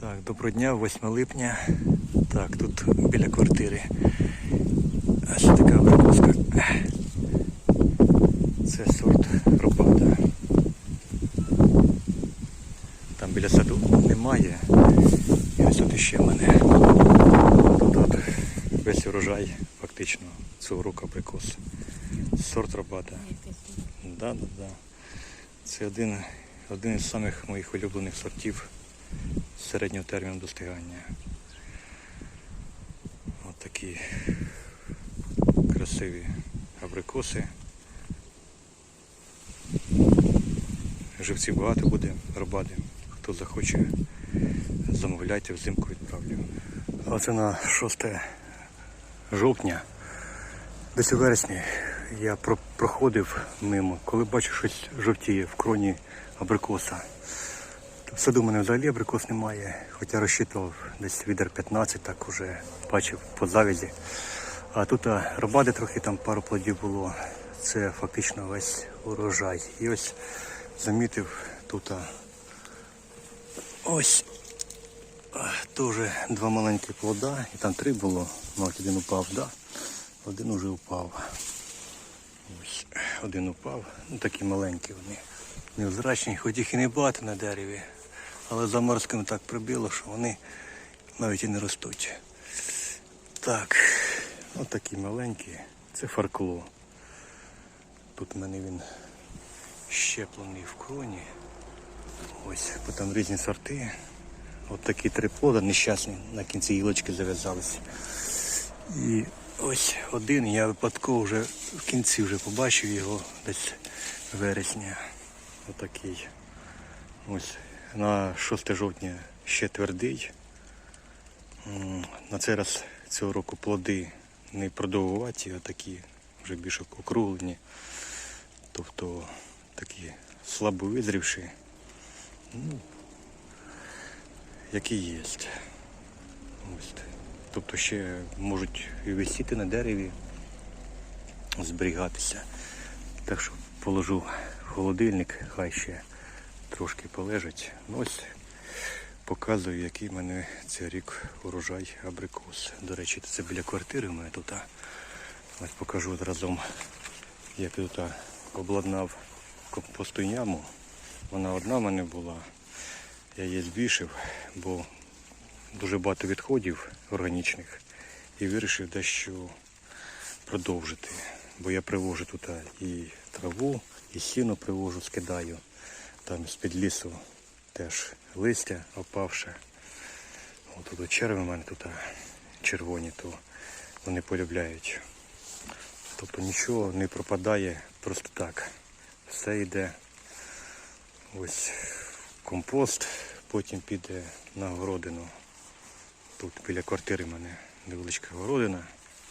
Так, доброго дня, 8 липня. Так, тут біля квартири. Ось така абрикоска. Це сорт ропата. Там біля саду немає. І ось тут іще в мене. Тут от весь урожай фактично цього року абрикос. Сорт ропата. Да, да, да. Це один, один із самих моїх улюблених сортів середнього терміну достигання. От такі красиві абрикоси. Живців багато буде робати. Хто захоче, замовляйте, взимку відправлю. А це на 6 жовтня. Десь у вересні я проходив мимо, коли бачу щось жовтіє в кроні абрикоса. В саду в мене взагалі абрикос немає, хоча розчитував десь відер 15, так уже бачив по завязі. А тут робади трохи там пару плодів було. Це фактично весь урожай. І ось замітив тут ось теж два маленькі плода, і там три було, навіть один упав, да? один уже упав. Ось один упав, ну такі маленькі вони. Невзрачні, хоч їх і не багато на дереві, але заморозком так прибило, що вони навіть і не ростуть. Так, от такі маленькі. Це фаркло. Тут в мене він щеплений в кроні. Ось, бо там різні сорти. От такі три плода нещасні на кінці гілочки зав'язались. І ось один я випадково вже в кінці вже побачив його десь вересня. Отакий. Ось на 6 жовтня ще твердий. На цей раз цього року плоди не продовгуваті, а такі вже більш округлені. Тобто такі слабо визрівші. Ну, які є. Ось. Тобто ще можуть висіти на дереві, зберігатися. Так що положу в холодильник, хай ще трошки полежать. Ну, Ось показую, який в мене цей рік урожай абрикос. До речі, це біля квартири в мене тут. Ось покажу от разом, як тут обладнав компостну яму. Вона одна в мене була. Я її збільшив, бо дуже багато відходів органічних і вирішив дещо продовжити. Бо я привожу тут і траву, і сіно привожу, скидаю. Там з-під лісу теж листя опавше. От тут черви в мене тут червоні, то вони полюбляють. Тобто нічого не пропадає просто так. Все йде ось компост, потім піде на городину. Тут біля квартири в мене невеличка городина.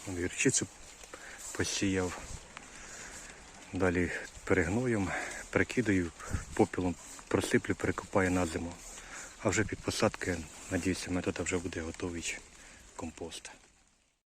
Вон Гірчицю посіяв. Далі перегноєм, перекидаю, попілом просиплю, перекопаю на зиму. А вже під посадки, надіюся, в мене тут вже буде готовий компост.